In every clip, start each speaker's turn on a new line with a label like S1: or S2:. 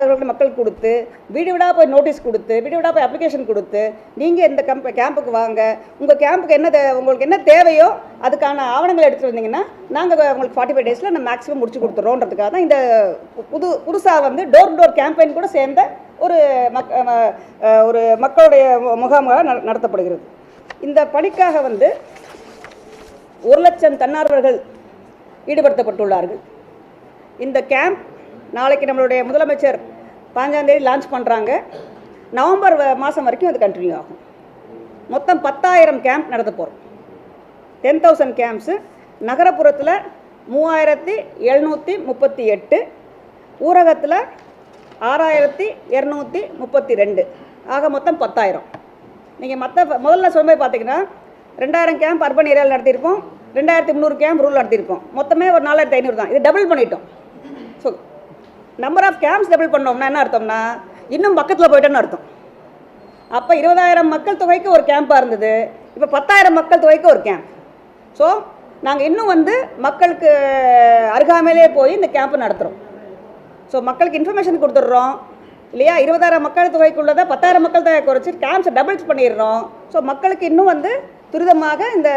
S1: மக்கள் கொடுத்து வீடு விடா போய் நோட்டீஸ் கொடுத்து வீடு விடா போய் அப்ளிகேஷன் கொடுத்து நீங்கள் இந்த கம்ப் கேம்புக்கு வாங்க. உங்கள் கேம்புக்கு என்ன தே உங்களுக்கு என்ன தேவையோ அதுக்கான ஆவணங்களை எடுத்துகிட்டு வந்தீங்கன்னா நாங்கள் உங்களுக்கு ஃபார்ட்டி ஃபைவ் டேஸில் நம்ம மேக்ஸிமம் முடிச்சு கொடுத்துறோன்றதுக்காக தான் இந்த புது புதுசாக வந்து டோர் டோர் கேம்பெயின் கூட சேர்ந்த ஒரு மக் ஒரு மக்களுடைய முகாமாக நடத்தப்படுகிறது. இந்த பணிக்காக வந்து ஒரு லட்சம் தன்னார்வர்கள் ஈடுபடுத்தப்பட்டுள்ளார்கள். இந்த கேம்ப் நாளைக்கு நம்மளுடைய முதலமைச்சர் பாஞ்சாந்தேதி லான்ச் பண்ணுறாங்க நவம்பர் மாதம் வரைக்கும் அது கண்டினியூ ஆகும். மொத்தம் பத்தாயிரம் கேம்ப் நடத்த போகிறோம் டென் தௌசண்ட் கேம்ப்ஸு நகரப்புறத்தில் மூவாயிரத்தி எழுநூற்றி முப்பத்தி எட்டு ஊரகத்தில் ஆறாயிரத்தி இரநூத்தி முப்பத்தி ரெண்டு. ஆக மொத்தம் பத்தாயிரம். நீங்கள் மற்ற முதல்ல சொல்லும்போது பார்த்தீங்கன்னா ரெண்டாயிரம் கேம்ப் அர்பன் ஏரியாவில் நடத்தியிருக்கோம் ரெண்டாயிரத்தி முந்நூறு கேம்ப் ரூல் நடத்தியிருக்கோம் மொத்தமே ஒரு நாலாயிரத்தி ஐநூறு தான். இது டபுள் பண்ணிட்டோம். நம்பர் ஆஃப் கேம்ப்ஸ் டபுள் பண்ணோம்னா என்ன அர்த்தம்னா இன்னும் பக்கத்தில் போயிட்டோன்னு அர்த்தம். அப்போ இருபதாயிரம் மக்கள் தொகைக்கு ஒரு கேம்பாக இருந்தது. இப்போ பத்தாயிரம் மக்கள் தொகைக்கு ஒரு கேம்ப் ஸோ நாங்கள் இன்னும் வந்து மக்களுக்கு அருகாமையிலே போய் இந்த கேம்ப் நடத்துகிறோம் ஸோ மக்களுக்கு இன்ஃபர்மேஷன் கொடுத்துட்றோம். இல்லையா? இருபதாயிரம் மக்கள் தொகைக்குள்ளதை பத்தாயிரம் மக்கள் தொகை குறைச்சி கேம்ப்ஸை டபுள்ஸ் பண்ணிடுறோம். ஸோ மக்களுக்கு இன்னும் வந்து துரிதமாக இந்த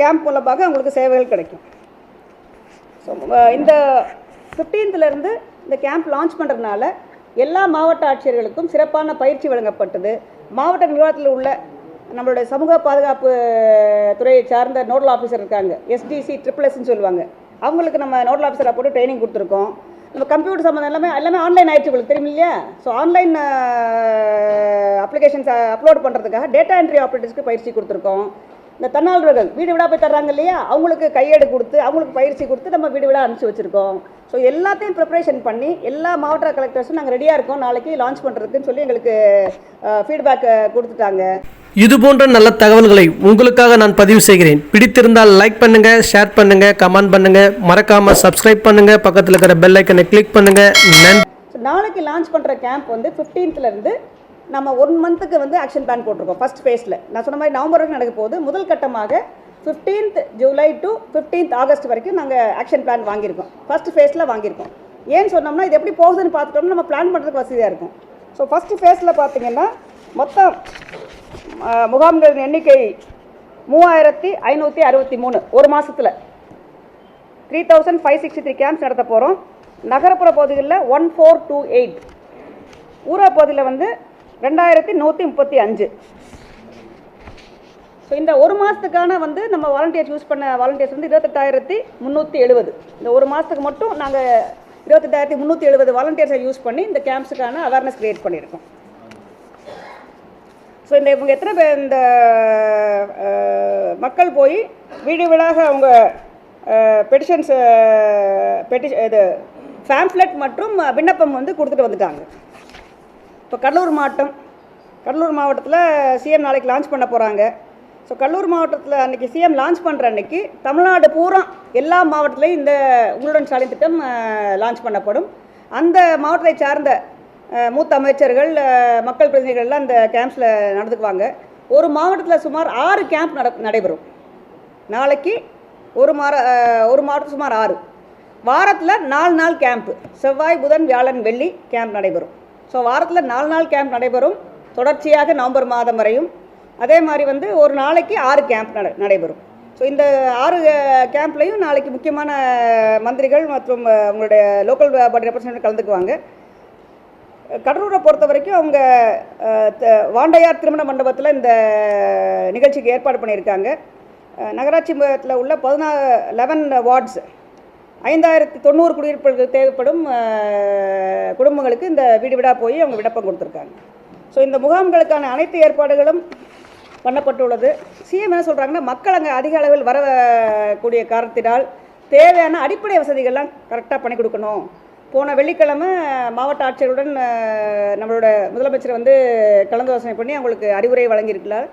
S1: கேம்ப் மூலமாக அவங்களுக்கு சேவைகள் கிடைக்கும். ஸோ இந்த 15th ல இருந்து இந்த கேம்ப் லான்ச் பண்ணுறதுனால எல்லா மாவட்ட ஆட்சியர்களுக்கும் சிறப்பான பயிற்சி வழங்கப்பட்டது. மாவட்ட நிர்வாகத்தில் உள்ள நம்மளுடைய சமூக பாதுகாப்பு துறையை சார்ந்த நோடல் ஆஃபீஸர் இருக்காங்க. எஸ்டிசி ட்ரிபிள் எஸ்ன்னு சொல்லுவாங்க. அவங்களுக்கு நம்ம நோடல் ஆஃபீஸராக போட்டு ட்ரைனிங் கொடுத்துருக்கோம். நம்ம கம்ப்யூட்டர் சம்மந்தம் எல்லாமே எல்லாமே ஆன்லைன் ஆயிடுச்சு உங்களுக்கு தெரியும் இல்லையா? ஸோ ஆன்லைன் அப்ளிகேஷன்ஸ் அப்லோட் பண்ணுறதுக்காக டேட்டா என்ட்ரி ஆப்ரேட்டர்ஸ்க்கு பயிற்சி கொடுத்துருக்கோம். இந்த தன்னார்வர்கள் வீடு வீடாக போய் தர்றாங்க இல்லையா? அவங்களுக்கு கையேடு கொடுத்து அவங்களுக்கு பயிற்சி கொடுத்து நம்ம வீடு வீடாக அனுப்பிச்சி வச்சுருக்கோம். ஸோ எல்லாத்தையும் ப்ரிப்பரேஷன் பண்ணி எல்லா மாவட்ட கலெக்டர்ஸும் நாங்கள் ரெடியாக இருக்கோம். நாளைக்கு லான்ச் பண்ணுறதுக்குன்னு சொல்லி எங்களுக்கு ஃபீட்பேக் கொடுத்துட்டாங்க.
S2: இது போன்ற நல்ல தகவல்களை உங்களுக்காக நான் பதிவு செய்கிறேன். பிடித்திருந்தால் லைக் பண்ணுங்க ஷேர் பண்ணுங்க கமெண்ட் பண்ணுங்க. மறக்காம சப்ஸ்கிரைப் பண்ணுங்க. பக்கத்தில் இருக்கிற பெல் ஐக்கனை கிளிக் பண்ணுங்க. நன்றி.
S1: நாளைக்கு லான்ச் பண்ணுற கேம்ப் வந்து 15th ல இருந்து நம்ம ஒன் மந்த்துக்கு வந்து ஆக்ஷன் பிளான் போட்டிருக்கோம் ஃபர்ஸ்ட் ஃபேஸில் நான் சொன்ன மாதிரி நவம்பர் வரைக்கும் நடக்க போகுது. முதல் கட்டமாக 15th July to 15th August வரைக்கும் நாங்கள் ஆக்ஷன் பிளான் வாங்கியிருக்கோம். ஃபர்ஸ்ட் ஃபேஸில் வாங்கியிருக்கோம். ஏன்னு சொன்னோம்னா இது எப்படி போகுதுன்னு பார்த்துட்டோம்னா நம்ம பிளான் பண்ணுறதுக்கு வசதியாக இருக்கும். ஸோ ஃபஸ்ட்டு ஃபேஸில் பார்த்தீங்கன்னா மொத்தம் முகாம்களின் எண்ணிக்கை மூவாயிரத்தி ஐநூற்றி அறுபத்தி மூணு. ஒரு மாதத்தில் three thousand five sixty three camps நடத்த போகிறோம் நகரப்புற பகுதிகளில் ஒன் ஃபோர் டூ எயிட் ஊரக பகுதியில் வந்து ரெண்டாயிரத்தி நூற்றி முப்பத்தி அஞ்சு. ஸோ இந்த ஒரு மாதத்துக்கான வந்து நம்ம வாலண்டியர்ஸ் யூஸ் பண்ண வாலண்டியர்ஸ் வந்து இருபத்தெட்டாயிரத்தி முந்நூற்றி எழுபது இந்த ஒரு மாதத்துக்கு மட்டும் நாங்கள் இருபத்தெட்டாயிரத்தி முந்நூற்றி எழுபது வாலண்டியர்ஸை யூஸ் பண்ணி இந்த கேம்ப்ஸுக்கான அவேர்னஸ் க்ரியேட் பண்ணியிருக்கோம் ஸோ இந்த இவங்க எத்தனை பேர் இந்த மக்கள் போய் வீடு வீடாக அவங்க பெட்டிஷன்ஸ் பெட்டி இது ஃபேம்ப்ளெட் மற்றும் விண்ணப்பம் வந்து கொடுத்துட்டு வந்துட்டாங்க. இப்போ கடலூர் மாவட்டம் கடலூர் மாவட்டத்தில் சிஎம் நாளைக்கு லான்ச் பண்ண போகிறாங்க ஸோ கடலூர் மாவட்டத்தில் அன்றைக்கி சிஎம் லான்ச் பண்ணுற அன்னைக்கு தமிழ்நாடு பூரா எல்லா மாவட்டத்திலையும் இந்த உங்களுடன் சாலை திட்டம் லான்ச் பண்ணப்படும். அந்த மாவட்டத்தை சார்ந்த மூத்த அமைச்சர்கள் மக்கள் பிரதிநிதிகள்லாம் அந்த கேம்ப்ஸில் நடந்துக்குவாங்க. ஒரு மாவட்டத்தில் சுமார் ஆறு கேம்ப் நட நடைபெறும். நாளைக்கு ஒரு மார ஒரு மாவட்டம் சுமார் ஆறு. வாரத்தில் நாலு நாள் கேம்ப்பு செவ்வாய் புதன் வியாழன் வெள்ளி கேம்ப் நடைபெறும். ஸோ வாரத்தில் நாலு நாள் கேம்ப் நடைபெறும். தொடர்ச்சியாக நவம்பர் மாதம் வரையும். அதே மாதிரி வந்து ஒரு நாளைக்கு ஆறு கேம்ப் நட நடைபெறும். ஸோ இந்த ஆறு கேம்ப்லையும் நாளைக்கு முக்கியமான மந்திரிகள் மற்றும் உங்களுடைய லோக்கல் பாடி ரெப்ரசன்டேட்டிவ் கலந்துக்குவாங்க. கடலூரை பொறுத்த வரைக்கும் அவங்க வாண்டையார் திருமண மண்டபத்தில் இந்த நிகழ்ச்சிக்கு ஏற்பாடு பண்ணியிருக்காங்க. நகராட்சி மண்டலத்தில் உள்ள பதினா லெவன் வார்ட்ஸ் ஐந்தாயிரத்தி தொண்ணூறு குடியிருப்புகளுக்கு தேவைப்படும் குடும்பங்களுக்கு இந்த வீடு வீடாக போய் அவங்க விண்ணப்பம் கொடுத்துருக்காங்க. ஸோ இந்த முகாம்களுக்கான அனைத்து ஏற்பாடுகளும் பண்ணப்பட்டுள்ளது. சிஎம் என்ன சொல்கிறாங்கன்னா மக்கள் அங்கே அதிக அளவில் வரக்கூடிய காரணத்தினால் தேவையான அடிப்படை வசதிகள்லாம் கரெக்டாக பண்ணி கொடுக்கணும். போன வெள்ளிக்கிழமை மாவட்ட ஆட்சியருடன் நம்மளோட முதலமைச்சர் வந்து கலந்தாலோசனை பண்ணி அவங்களுக்கு அறிவுரை வழங்கியிருக்கிறார்.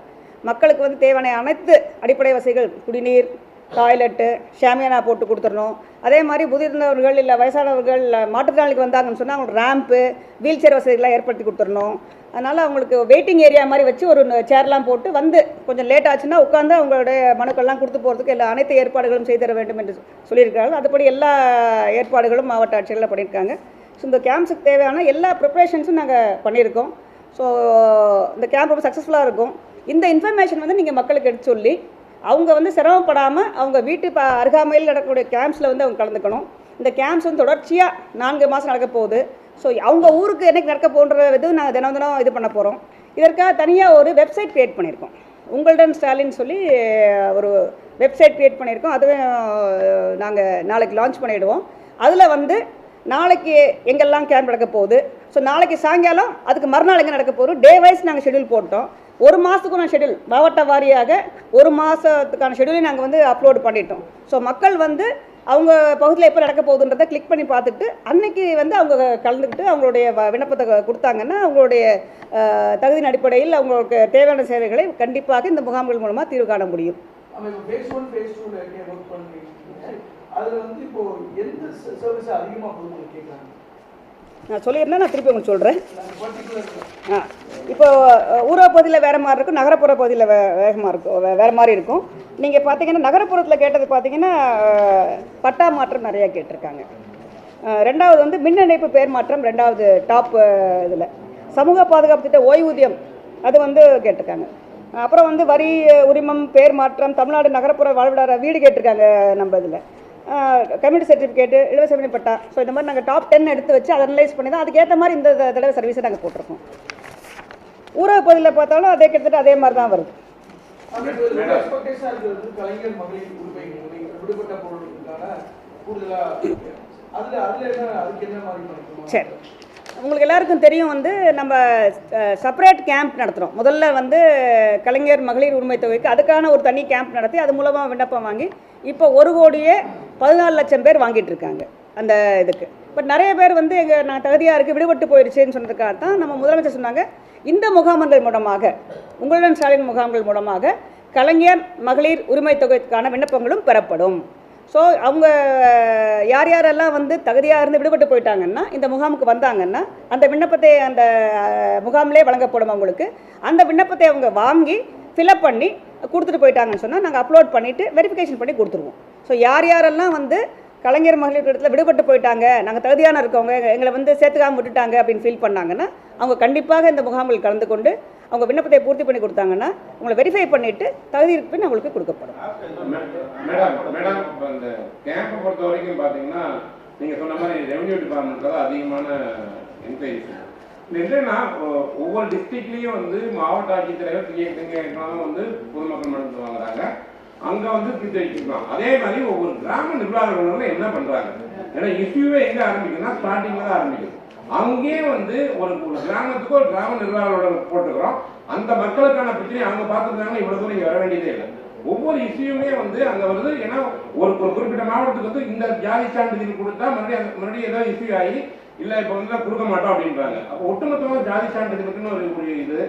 S1: மக்களுக்கு வந்து தேவையான அனைத்து அடிப்படை வசதிகள் குடிநீர் டாய்லெட்டு ஷாமியானா போட்டு கொடுத்துடணும். அதே மாதிரி முதிர்ந்தவர்கள் இல்லை வயசானவர்கள் இல்ல மாற்றுத்திறனாளிக்கு வந்தாங்கன்னு சொன்னால் அவங்களுக்கு ரேம்ப்பு வீல் சேர் வசதிகள்லாம் ஏற்படுத்தி கொடுத்துடணும். அதனால் அவங்களுக்கு வெயிட்டிங் ஏரியா மாதிரி வச்சு ஒரு சேர்லாம் போட்டு வந்து கொஞ்சம் லேட் ஆச்சுன்னா உட்காந்து அவங்களுடைய மனுக்கள்லாம் கொடுத்து போகிறதுக்கு எல்லா அனைத்து ஏற்பாடுகளும் செய்து தர வேண்டும் என்று சொல்லியிருக்காங்க அதுபடி எல்லா ஏற்பாடுகளும் மாவட்ட ஆட்சியர்கள் பண்ணியிருக்காங்க. ஸோ இந்த கேம்ப்ஸுக்கு தேவையான எல்லா ப்ரிப்ரேஷன்ஸும் நாங்கள் பண்ணியிருக்கோம். ஸோ இந்த கேம்ப் ரொம்ப சக்ஸஸ்ஃபுல்லாக இருக்கும். இந்த இன்ஃபர்மேஷன் வந்து நீங்கள் மக்களுக்கு எடுத்து சொல்லி அவங்க வந்து சிரமப்படாமல் அவங்க வீட்டு ப அருகாமையில் நடக்கக்கூடிய கேம்ப்ஸில் வந்து அவங்க கலந்துக்கணும். இந்த கேம்ப்ஸ் வந்து தொடர்ச்சியாக நான்கு மாதம் நடக்க போகுது. ஸோ அவங்க ஊருக்கு என்னைக்கு நடக்க போன்ற இது நாங்கள் தினம் தினம் இது பண்ண போகிறோம் இதற்காக தனியாக ஒரு வெப்சைட் க்ரியேட் பண்ணியிருக்கோம். உங்கள்டன் ஸ்டாலின் சொல்லி ஒரு வெப்சைட் க்ரியேட் பண்ணியிருக்கோம். அதுவும் நாங்கள் நாளைக்கு லான்ச் பண்ணிவிடுவோம் அதில் வந்து நாளைக்கு எங்கெல்லாம் கேம்ப் நடக்க போகுது? ஸோ நாளைக்கு சாயங்காலம் அதுக்கு மறுநாள் எங்கே நடக்க போகுது? டே வைஸ் நாங்கள் ஷெட்யூல் போட்டோம். ஒரு மாதத்துக்குள்ள ஷெட்யூல் மாவட்ட வாரியாக ஒரு மாதத்துக்கான ஷெட்யூலையும் நாங்கள் வந்து அப்லோட் பண்ணிட்டோம். ஸோ மக்கள் வந்து அவங்க பகுதியில் எப்போ நடக்க போகுதுன்றதை கிளிக் பண்ணி பார்த்துட்டு அன்னைக்கு வந்து அவங்க கலந்துக்கிட்டு அவங்களுடைய விண்ணப்பத்தை கொடுத்தாங்கன்னா அவங்களுடைய தகுதியின் அடிப்படையில் அவங்களுக்கு தேவையான சேவைகளை கண்டிப்பாக இந்த முகாம்கள் மூலமாக தீர்வு காண முடியும். நான் சொல்லியிருந்தேன் நான் திருப்பி உங்களுக்கு சொல்கிறேன் ஆ. இப்போ அஹ், ஊரக பகுதியில் வேறு மாதிரி இருக்கும் நகரப்புற பகுதியில் வே வேகமாக இருக்கும் வே- வேறு மாதிரி இருக்கும். நீங்கள் பார்த்தீங்கன்னா நகரப்புறத்தில் கேட்டது பார்த்தீங்கன்னா பட்டா மாற்றம் நிறையா கேட்டிருக்காங்க. ரெண்டாவது வந்து மின் இணைப்பு பேர் மாற்றம் ரெண்டாவது டாப் இதில். சமூக பாதுகாப்பு திட்ட ஓய்வூதியம் அது வந்து கேட்டிருக்காங்க. அப்புறம் வந்து வரி உரிமம் பேர் மாற்றம் தமிழ்நாடு நகரப்புற வாழ்விடார வீடு கேட்டிருக்காங்க நம்ம இதில். கம்யூனிட்டி சர்டிஃபிகேட்டு இலவச பட்டா. ஸோ இந்த மாதிரி நாங்கள் டாப் டென் எடுத்து வச்சு அதை அனலைஸ் பண்ணி தான் அதுக்கேற்ற மாதிரி இந்த தடவை சர்வீஸை நாங்கள் போட்டிருக்கோம். ஊரக பகுதியில் பார்த்தாலும் அதே கிட்டத்தட்ட அதே மாதிரி தான் வருது. சரி. உங்களுக்கு எல்லாருக்கும் தெரியும் வந்து நம்ம செப்பரேட் கேம்ப் நடத்துகிறோம் முதல்ல வந்து கலைஞர் மகளிர் உரிமை தொகைக்கு அதுக்கான ஒரு தனி கேம்ப் நடத்தி அது மூலமாக விண்ணப்பம் வாங்கி இப்போ ஒரு கோடியே பதினாலு லட்சம் பேர் வாங்கிட்டு இருக்காங்க அந்த இதுக்கு. பட் நிறைய பேர் வந்து எங்கள் நான் தகுதியாக இருக்குது விடுபட்டு போயிடுச்சேன்னு சொன்னதுக்காக தான் நம்ம முதலமைச்சர் சொன்னாங்க. இந்த முகாம்கள் மூலமாக உங்களுடன் ஸ்டாலின் முகாம்கள் மூலமாக கலைஞர் மகளிர் உரிமை தொகைக்கான விண்ணப்பங்களும் பெறப்படும். ஸோ அவங்க யார் யாரெல்லாம் வந்து தகுதியாக இருந்து விடுபட்டு போயிட்டாங்கன்னா இந்த முகாமுக்கு வந்தாங்கன்னா அந்த விண்ணப்பத்தை அந்த முகாமிலே வழங்கப்படும் அவங்களுக்கு. அந்த விண்ணப்பத்தை அவங்க வாங்கி ஃபில்அப் பண்ணி கொடுத்துட்டு போயிட்டாங்கன்னு சொன்னால் நாங்கள் அப்லோட் பண்ணிவிட்டு வெரிஃபிகேஷன் பண்ணி கொடுத்துருவோம். ஸோ யார் யாரெல்லாம் வந்து கலைஞர் மகளிர் இடத்துல விடுபட்டு போயிட்டாங்க நாங்கள் தகுதியான இருக்கவங்க எங்களை வந்து சேர்த்துக்காம விட்டுட்டாங்க அப்படின்னு ஃபீல் பண்ணாங்கன்னா அவங்க கண்டிப்பாக இந்த முகாமில் கலந்து கொண்டு அவங்க விண்ணப்பத்தை பூர்த்தி பண்ணி கொடுத்தாங்கன்னா உங்களை வெரிஃபை பண்ணிவிட்டு தகுதி இருக்கு பின் அவங்களுக்கு கொடுக்கப்படும்.
S3: மேடம் மேடம் இப்போ இந்த கேம்பை பொறுத்த வரைக்கும் பார்த்தீங்கன்னா நீங்கள் சொன்ன மாதிரி ரெவன்யூ டிபார்ட்மெண்ட்டில் அதிகமான என்கொயரிஸ் இது என்னன்னா ஒவ்வொரு டிஸ்ட்ரிக்ட்லேயும் வந்து மாவட்ட ஆட்சித்தலைவர் டிஎன்எல்லாம் வந்து பொதுமக்கள் மனு வாங்குறாங்க. அங்கே வந்து தீர்த்து அதே மாதிரி ஒவ்வொரு கிராம நிர்வாகங்களும் என்ன பண்ணுறாங்க ஏன்னா இஷ்யூவே எங்கே ஆரம்பிக்குதுன்னா ஸ்டார்டிங்கில் தான் ஆரம்பிக்குது. அங்கேயே வந்து ஒரு கிராமத்துக்கு ஒரு கிராம நிர்வாகிகளோட போட்டுக்கிறோம். அந்த மக்களுக்கான பிரச்சனையை அவங்க பார்த்துருந்தாங்கன்னா இவ்வளவு தூரம் இங்க வர வேண்டியதே இல்லை. ஒவ்வொரு இஷ்யூமே வந்து அங்க வருது. ஏன்னா ஒரு ஒரு குறிப்பிட்ட மாவட்டத்துக்கு வந்து இந்த ஜாதி சான்றிதழ் கொடுத்தா மறுபடியும் மறுபடியும் ஏதோ இஷ்யூ ஆகி இல்ல இப்ப வந்து கொடுக்க மாட்டோம் அப்படின்றாங்க. அப்போ ஒட்டுமொத்தமாக ஜாதி சான்றிதழுக்குன்னு ஒரு இது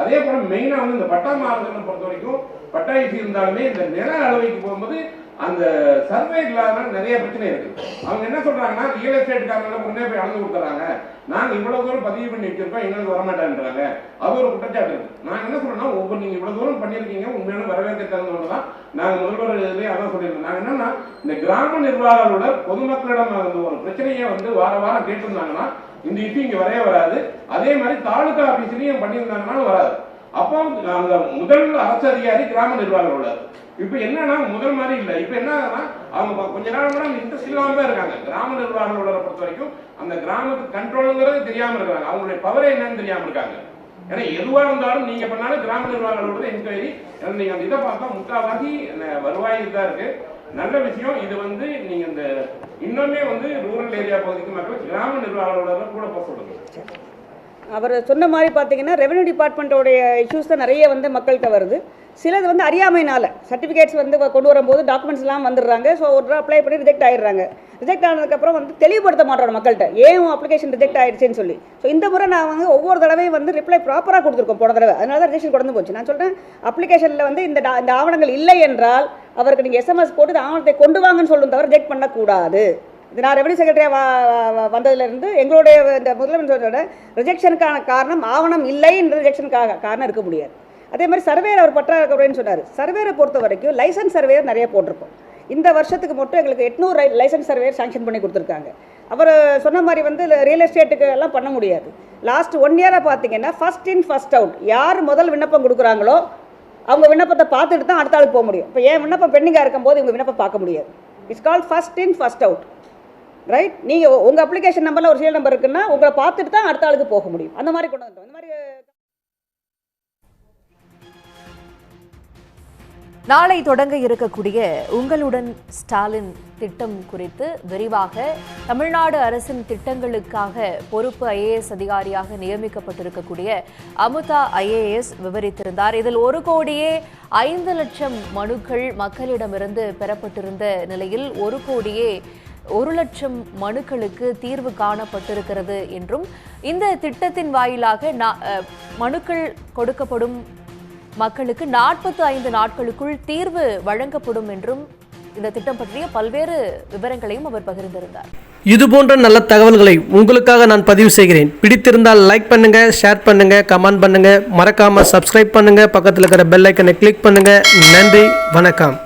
S3: அதே போல மெயினா வந்து இந்த பட்டா மாறுதலை பொறுத்த வரைக்கும் பட்டா இஷ்யூ இருந்தாலுமே இந்த நில அளவைக்கு போகும்போது அந்த சர்வே இல்லாத நிறைய பிரச்சனை இருக்கு. அவங்க என்ன சொல்றாங்கன்னா ரியல் எஸ்டேட்காரங்க முன்னே போய் அளந்து கொடுத்துறாங்க. நாங்க இவ்வளவு தூரம் பதிவு பண்ணி வச்சிருக்கோம் எங்களுக்கு வரமாட்டேன்றாங்க. அது ஒரு குற்றச்சாட்டு நான் என்ன சொல்றேன்னா ஒவ்வொரு நீங்க இவ்வளவு தூரம் பண்ணிருக்கீங்க உண்மையான வரவேற்க தகுந்தவங்க தான் நாங்க முதல்வர் இதுலயே அதான் சொல்லியிருந்தோம். நாங்க என்னன்னா இந்த கிராம நிர்வாகிகளோட பொதுமக்களிடம் அந்த ஒரு பிரச்சனையை வந்து வார வாரம் கேட்டிருந்தாங்கன்னா இந்த இஷ்யூ இங்க வரவே வராது. அதே மாதிரி தாலுகா ஆபீஸ்லயும் பண்ணியிருந்தாங்கன்னாலும் வராது. அப்போ அந்த முதல் அரசு அதிகாரி கிராம நிர்வாகிகளோட இப்ப என்னன்னா முதல் மாதிரி இல்ல. இப்ப என்னன்னா அவங்க கொஞ்ச நாள் கூட இன்ட்ரெஸ்ட் இல்லாம இருக்காங்க. கிராம நிர்வாகங்களோட பொறுத்த வரைக்கும் அந்த கிராமத்துக்கு கண்ட்ரோலுங்கிறது தெரியாம இருக்காங்க. அவங்களுடைய பவரே என்னன்னு தெரியாம இருக்காங்க. ஏன்னா எதுவா இருந்தாலும் நீங்க பண்ணாலும் கிராம நிர்வாகிகளோட என்கொயரி நீங்க அந்த இதை பார்த்தா முக்காவாசி வருவாய் தான் இருக்கு. நல்ல விஷயம். இது வந்து நீங்க இந்த இன்னுமே வந்து ரூரல் ஏரியா பகுதிக்கு மக்கள் கிராம நிர்வாகங்களோட கூட போக சொல்லுங்க.
S1: அவர் சொன்ன மாதிரி பார்த்தீங்கன்னா ரெவன்யூ டிபார்ட்மெண்ட்டோடைய இஷ்யூஸ் தான் நிறைய வந்து மக்கள்கிட்ட வருது. சிலது வந்து அறியாமைனால சர்டிஃபிகேட்ஸ் வந்து கொண்டு வரும்போது டாக்குமெண்ட்ஸ்லாம் வந்துடுறாங்க. ஸோ ஒரு அப்ளை பண்ணி ரிஜெக்ட் ஆயிடுறாங்க. ரிஜெக்ட் ஆனதுக்கப்புறம் வந்து தெளிவுபடுத்த மாட்டோம் மக்கள்கிட்ட. ஏன் அப்ளிகேஷன் ரிஜெக்ட் ஆயிடுச்சுன்னு சொல்லி. ஸோ இந்த முறை நான் வந்து ஒவ்வொரு தடவையும் வந்து ரிப்ளை ப்ராப்பராக கொடுத்துருக்கோம் போன தடவை. அதனால தான் ரிஜெக்ஷன் கொண்டு போச்சு. நான் சொல்கிறேன் அப்ளிகேஷனில் வந்து இந்த இந்த ஆவணங்கள் இல்லை என்றால் அவருக்கு நீங்கள் எஸ்எம்எஸ் போட்டு இந்த ஆவணத்தை கொண்டு வாங்கன்னு சொல்லணும் தவிர ரிஜெக்ட் பண்ணக்கூடாது. இது நான் ரெவன்யூ செக்ரட்டரியாக வந்ததுலேருந்து எங்களுடைய இந்த முதலமைச்சரோட ரிஜெக்ஷனுக்கான காரணம் ஆவணம் இல்லைன்ற ரிஜெக்ஷனுக்காக காரணம் இருக்க முடியாது. அதே மாதிரி சர்வேர் அவர் பற்றா இருக்கிறேன்னு சொன்னார். சர்வேரை பொறுத்த வரைக்கும் லைசன்ஸ் சர்வேயர் நிறைய போட்டிருக்கோம். இந்த வருஷத்துக்கு மட்டும் எங்களுக்கு எட்நூறு லைசன்ஸ் சர்வேயர் சாங்ஷன் பண்ணி கொடுத்துருக்காங்க. அவர் சொன்ன மாதிரி வந்து ரியல் எஸ்டேட்டுக்கு எல்லாம் பண்ண முடியாது. லாஸ்ட் ஒன் இயராக பார்த்தீங்கன்னா ஃபர்ஸ்ட் இன் ஃபர்ஸ்ட் அவுட் யார் முதல் விண்ணப்பம் கொடுக்குறாங்களோ அவங்க விண்ணப்பத்தை பார்த்துட்டு தான் அடுத்த ஆளுக்கு போக முடியும். இப்போ ஏன் விண்ணப்பம் பெண்டிங்காக இருக்கும்போது இவங்க விண்ணப்பம் பார்க்க முடியாது. It's call first in first out right நீங்கள் உங்கள் அப்ளிகேஷன் நம்பரில் ஒரு சீல் நம்பர் இருக்குன்னா உங்களை பார்த்துட்டு தான் அடுத்த ஆளுக்கு போக முடியும். அந்த மாதிரி கொண்டு வந்தோம் இந்த மாதிரி
S4: நாளை தொடங்க இருக்கக்கூடிய உங்களுடன் ஸ்டாலின் திட்டம் குறித்து விரிவாக தமிழ்நாடு அரசின் திட்டங்களுக்காக பொறுப்பு ஐஏஎஸ் அதிகாரியாக நியமிக்கப்பட்டிருக்கக்கூடிய அமுதா ஐஏஎஸ் விவரித்திருந்தார். இதில் ஒரு கோடியே ஐந்து லட்சம் மனுக்கள் மக்களிடமிருந்து பெறப்பட்டிருந்த நிலையில் ஒரு கோடியே ஒரு லட்சம் மனுக்களுக்கு தீர்வு காணப்பட்டிருக்கிறது என்றும் இந்த திட்டத்தின் வாயிலாக மனுக்கள் கொடுக்கப்படும் மக்களுக்கு நாற்பத்தி ஐந்து நாட்களுக்குள் தீர்வு வழங்கப்படும் என்றும் இந்த திட்டம் பற்றிய பல்வேறு விவரங்களையும் அவர் பகிர்ந்திருந்தார்.
S2: இது போன்ற நல்ல தகவல்களை உங்களுக்காக நான் பதிவு செய்கிறேன். பிடித்திருந்தால் லைக் பண்ணுங்க ஷேர் பண்ணுங்க கமெண்ட் பண்ணுங்க. மறக்காம சப்ஸ்கிரைப் பண்ணுங்க. பக்கத்தில் இருக்கிற பெல் ஐக்கனை கிளிக் பண்ணுங்க. நன்றி வணக்கம்.